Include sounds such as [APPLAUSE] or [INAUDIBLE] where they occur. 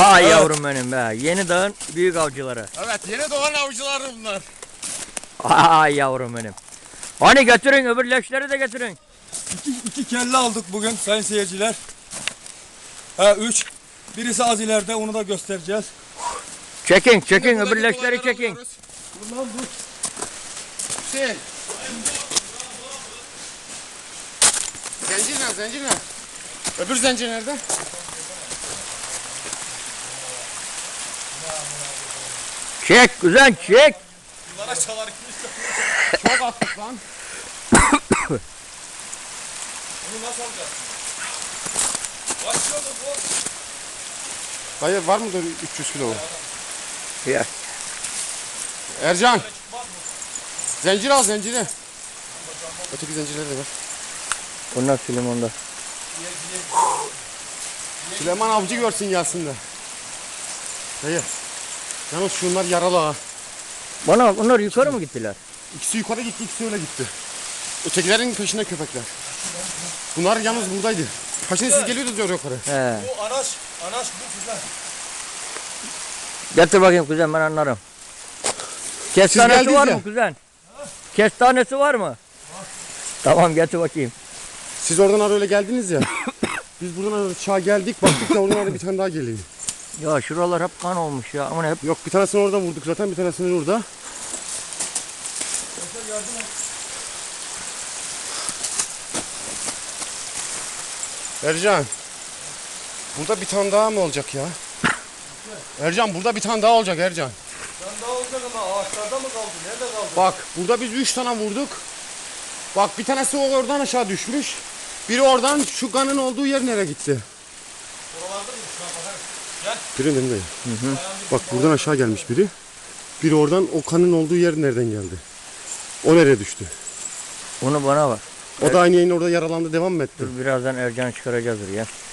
Hay Evet. yavrum benim be. Yeni dağın büyük avcıları. Evet yeni doğan avcılar bunlar. Ay yavrum benim. Hani getirin öbür leşleri de getirin. İki, iki kelle aldık bugün sayın seyirciler. Ha üç. Birisi az ileride onu da göstereceğiz. Çekin çekin öbür leşleri çekin. alıyoruz. Hüseyin. Zencir nerede? Zencir nerede? Öbür zencir nerede? Çek güzel çek. Bunlara çalar Çok attık lan. [COUGHS] Bunu nasıl alacağız? Başlıyordu bu. Dayı var mıdır 300 kilo? Ya. Ercan. Zencir al zenciri. Öteki zencirleri de ver. Onlar Süleyman'da. Süleyman avcı görsün gelsin de. Dayı. Yalnız şunlar yaralı ha. Bana bak onlar yukarı mı gittiler? İkisi yukarı gitti, ikisi öyle gitti. Ötekilerin peşinde köpekler. Bunlar yalnız buradaydı. Kaçın siz geliyordunuz ya yukarı. He. Bu anaç. Anaç bu güzel. Getir bakayım kuzen ben anlarım. Kestanesi var mı kuzen? Kestanesi var mı? Tamam getir bakayım. Siz oradan öyle geldiniz ya. [COUGHS] Biz buradan çağ geldik baktık da oradan orada bir tane daha geliyor. Ya şuralar hep kan olmuş ya. Ama hep Yok bir tanesini orada vurduk zaten bir tanesini orada. Ercan. Burada bir tane daha mı olacak ya? Ercan burada bir tane daha olacak Ercan. Sen daha olacak ama ağaçlarda mı kaldı? Nerede kaldı? Bak burada biz 3 tane vurduk. Bak bir tanesi oradan aşağı düşmüş. Biri oradan şu kanın olduğu yer nereye gitti? Biri önünde. Bak buradan aşağı gelmiş biri. Biri oradan o kanın olduğu yer nereden geldi? O nereye düştü? onu bana bak. O da aynı yayın orada yaralandı devam mı etti? Dur birazdan Ercan'ı çıkaracağız ya.